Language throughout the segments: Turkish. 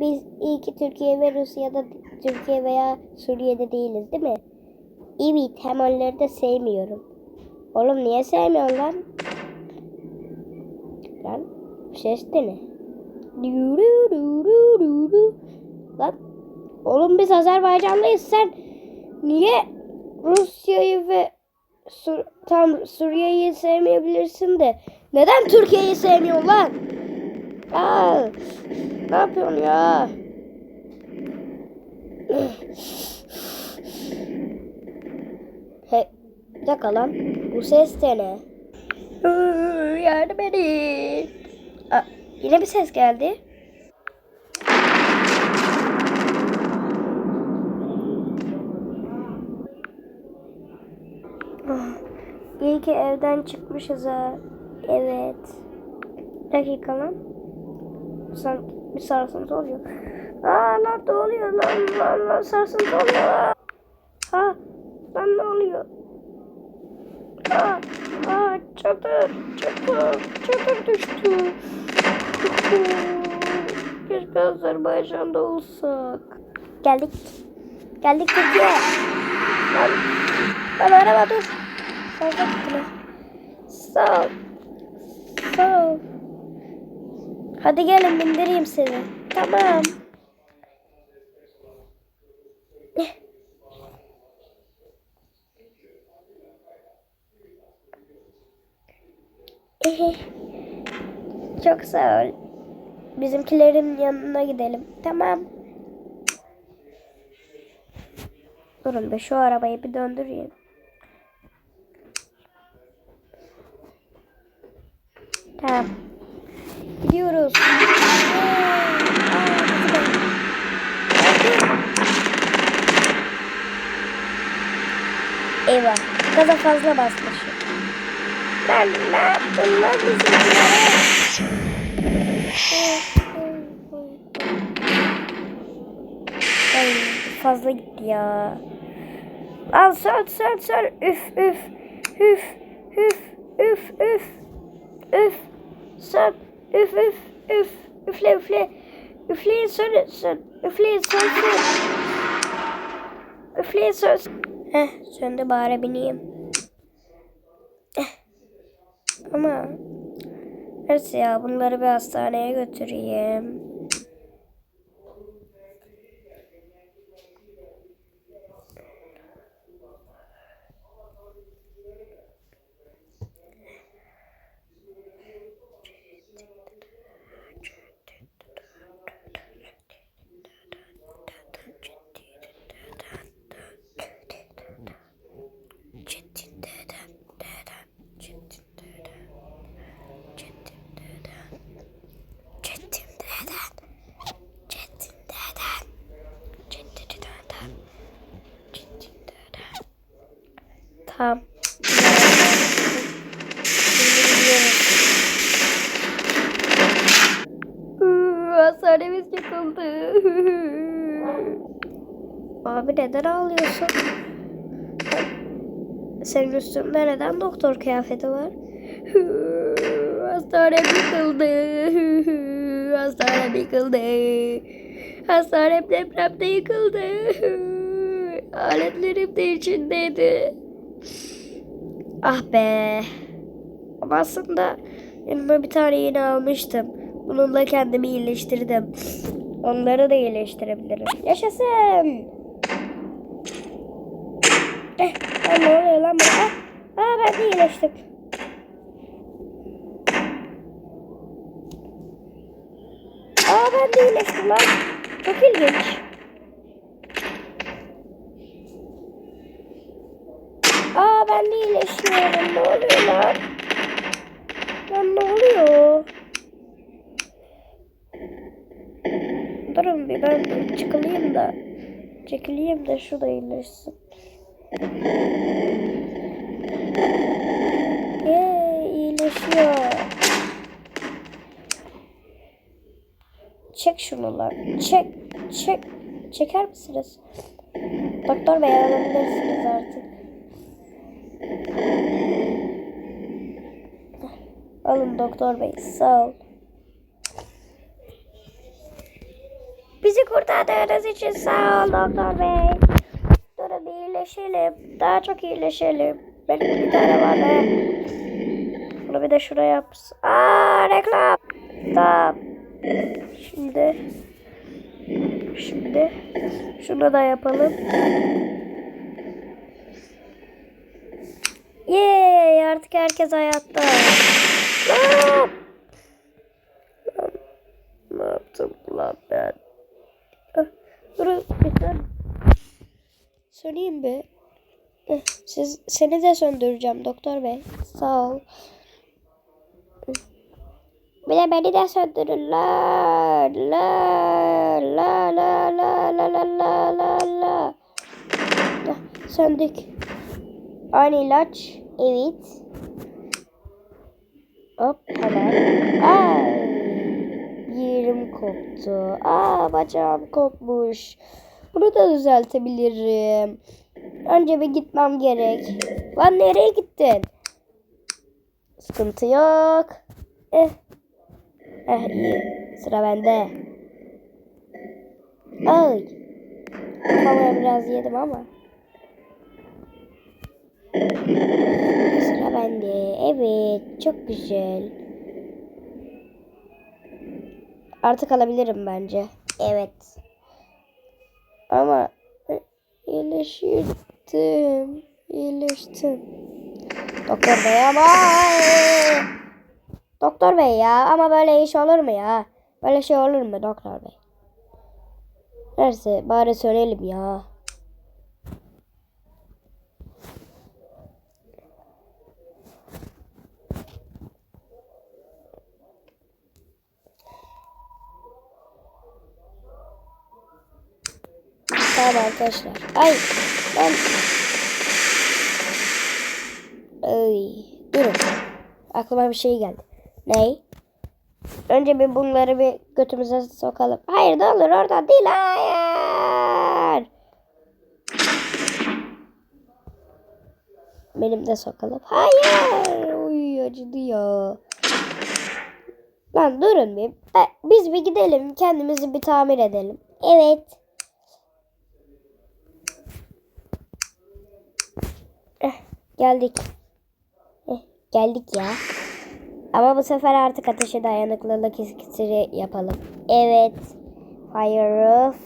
biz iyi ki Türkiye ve Rusya'da Türkiye veya Suriye'de değiliz değil mi? Evet hem onları da sevmiyorum. Oğlum niye sevmiyorsun lan? Lan ses de ne? Lan oğlum biz Azerbaycan'dayız sen niye Rusya'yı ve Sur tam Suriye'yi sevmeyebilirsin de neden Türkiye'yi sevmiyorsun lan? Aa, ne yapıyorsun ya? He, bir dakika lan. Bu ses de ne? Yardım edin. Aa, yine bir ses geldi. Ah, İyi ki evden çıkmışız ha. Evet. Dakika lan. Sanki bir sarsıntı oluyor. Aa lan ne oluyor lan lan lan sarsıntı oluyor. Ha lan ne oluyor? Aa, aa çadır çadır çadır düştü. Keşke Azerbaycan'da olsak. Geldik. Geldik Türkiye. Lan, lan araba dur. Fazla gittiler. Sağ ol. Sağ ol. Hadi gelin bindireyim seni. Tamam. Çok sağ ol. Bizimkilerin yanına gidelim. Tamam. Durun be şu arabayı bir döndüreyim. Tamam. Gidiyoruz. Eyvah. Gaza fazla basmışım. Ben ne yaptım lan? Ay fazla gitti ya. Al sür sür sür. Üf üf. Üf üf üf üf. Üf. Sür. Üf üf üf. Üfle üfle. Üfleyin sür sür. Üfleyin sür sür. Üfleyin sür. Heh söndü bari bineyim. Ama neyse ya bunları bir hastaneye götüreyim. Tamam. Hastanemiz yıkıldı. Abi neden ağlıyorsun? Senin üstünde neden doktor kıyafeti var? Hastanem yıkıldı. Hastanem yıkıldı. Hastanem depremde yıkıldı. Aletlerim de içindeydi. Ah be. Ama aslında yanıma bir tane yeni almıştım. Bununla kendimi iyileştirdim. Onları da iyileştirebilirim. Yaşasın. Eh, ne oluyor lan bana? Ah, aa ben de iyileştim. Aa ben de iyileştim lan. Çok ilginç. Aa ben de iyileşiyorum. Ne oluyor lan? Lan ne oluyor? Durun bir ben çıkılayım da. Çekileyim de şu da iyileşsin. Yee iyileşiyor. Çek şunu lan. Çek. Çek. Çeker misiniz? Doktor bey alabilirsiniz artık. Alın doktor bey. Sağ ol. Bizi kurtardığınız için sağ ol doktor bey. Durun iyileşelim. Daha çok iyileşelim. Benim bir tane var be. Bunu bir de şuraya yap. Aa reklam. Tamam. Şimdi. Şimdi. Şunu da yapalım. Yay artık herkes hayatta. Ne yaptım lan ben? Ah, Durun saniye. Söyleyeyim bir. Eh, Siz, seni de söndüreceğim doktor bey. Sağ ol. Bir de beni de söndürün la la la la la la la la la la. Ah, Söndük. Aynı ilaç. Evet. Hop hemen. Ay. Yerim koptu. Aa bacağım kopmuş. Bunu da düzeltebilirim. Önce bir gitmem gerek. Lan nereye gittin? Sıkıntı yok. Eh. Eh iyi. Sıra bende. Ay. Kafamaya biraz yedim ama. Bende. Evet. Çok güzel. Artık alabilirim bence. Evet. Ama iyileştim. İyileştim. Doktor bey ama Doktor bey ya ama böyle iş olur mu ya? Böyle şey olur mu doktor bey? Neyse bari söyleyelim ya. Tamam arkadaşlar. Ay ben Ay durun. Aklıma bir şey geldi. Ney? Önce bir bunları bir götümüze sokalım. Hayır ne olur oradan değil. Hayır. Benim de sokalım. Hayır. Uy acıdı ya. Lan durun bir. Biz bir gidelim. Kendimizi bir tamir edelim. Evet. Geldik. Eh, geldik ya. Ama bu sefer artık ateşe dayanıklılık iksiri yapalım. Evet. Fireproof.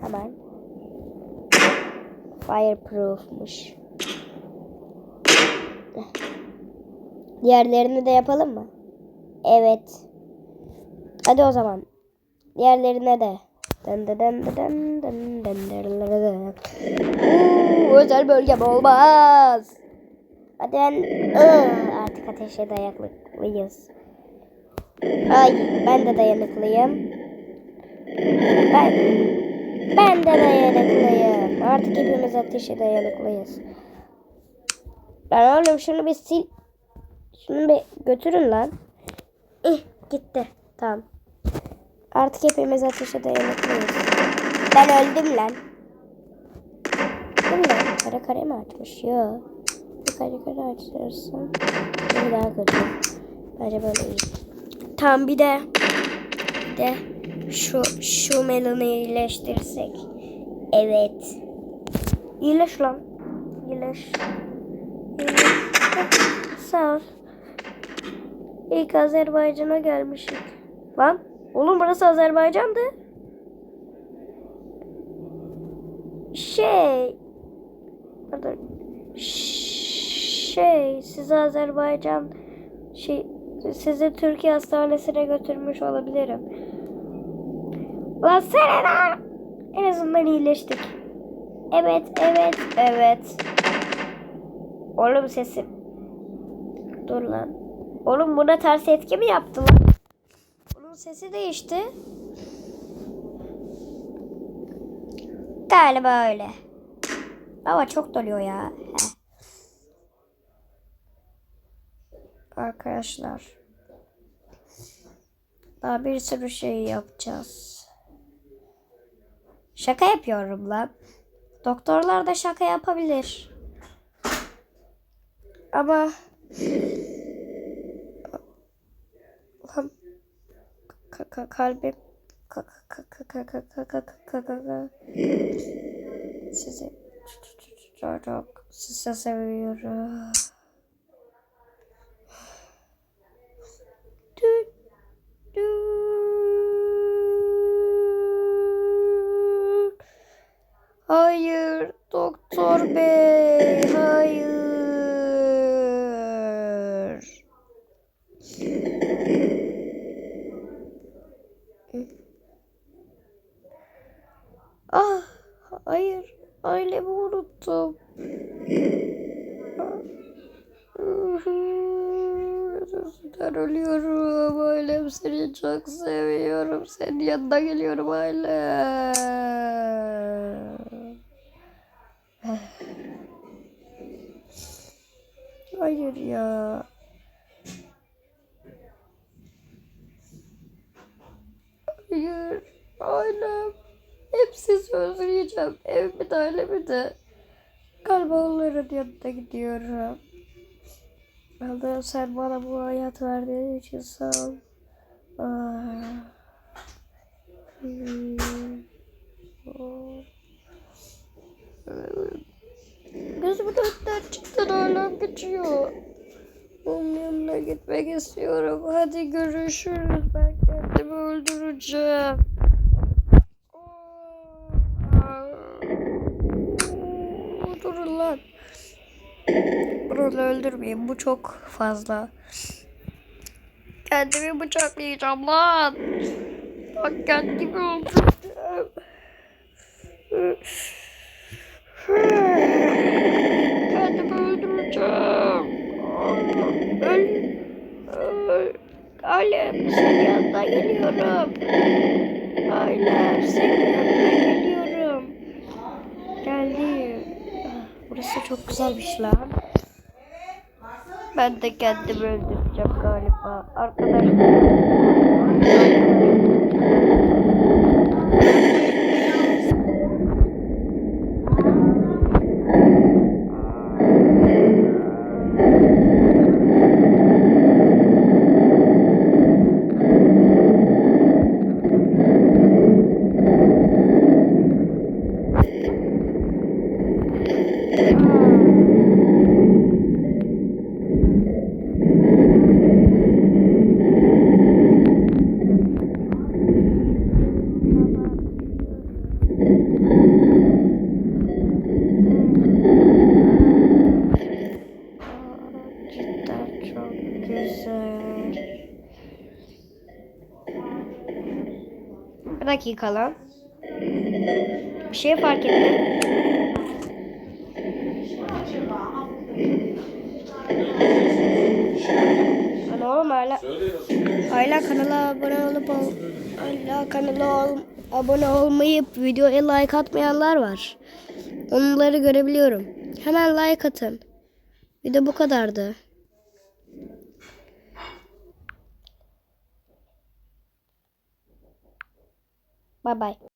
Hemen. Fireproof'muş. Eh. Diğerlerini de yapalım mı? Evet. Hadi o zaman. Diğerlerine de. Dın dın dın dın dın dın dın dın dın özel bölgem olmaz. Hadi ben artık ateşe dayanıklıyız. Ay ben de dayanıklıyım. Ben ben de dayanıklıyım. Artık hepimiz ateşe dayanıklıyız. Lan oğlum şunu bir sil. Şunu bir götürün lan. İh gitti. Tamam. Artık hepimiz ateşe dayanıklıyız. Ben öldüm lan. Mi lan? Kara kare mi açmış? Yok. Kare kare açtırsam. Bir daha kötü. Bence böyle iyi. Tamam bir de bir de şu şu melonu iyileştirsek. Evet. İyileş lan. İyileş. İyileş. Sağ ol. İlk Azerbaycan'a gelmişik. Lan oğlum burası Azerbaycan'dı. Şey. Pardon. Şey sizi Azerbaycan şey sizi Türkiye hastanesine götürmüş olabilirim. Lan Serena! En azından iyileştik. Evet, evet, evet. Oğlum sesim. Dur lan. Oğlum buna ters etki mi yaptı lan? Bunun sesi değişti. Galiba öyle. Ama çok doluyor ya. Heh. Arkadaşlar. Daha bir sürü şey yapacağız. Şaka yapıyorum lan. Doktorlar da şaka yapabilir. Ama kalbim Sizi çok sizi seviyorum. Bey hayır. Ah hayır ailemi unuttum. Üzüntüden ölüyorum ailem seni çok seviyorum. Senin yanına geliyorum ailem. Ya. Hayır. Ailem. Hepsi özleyeceğim. Evimi de ailemi de. Galiba onların yanına gidiyorum. Allah'ım sen bana bu hayat verdiğin için sağ ol. Ah. Gözümün önünden çıktı hala geçiyor. Onun yanına gitmek istiyorum. Hadi görüşürüz. Ben kendimi öldüreceğim. Durun lan. Bunu öldürmeyin. Bu çok fazla. Kendimi bıçaklayacağım lan. Bak kendimi öldüreceğim. Kendimi öldüreceğim. Öl. Öl. Alem senin yanına geliyorum. Alem senin yanına geliyorum. Geldim. Ah, Burası çok güzelmiş lan. De kendimi öldüreceğim galiba. Arkadaşlar. Cidden çok güzel. Bir dakika lan. Bir şey fark ettim. Lan oğlum hala, hala kanala abone olup ol, hala kanala ol, abone olmayıp videoya like atmayanlar var. Onları görebiliyorum. Hemen like atın. Bir de bu kadardı. Bye bye.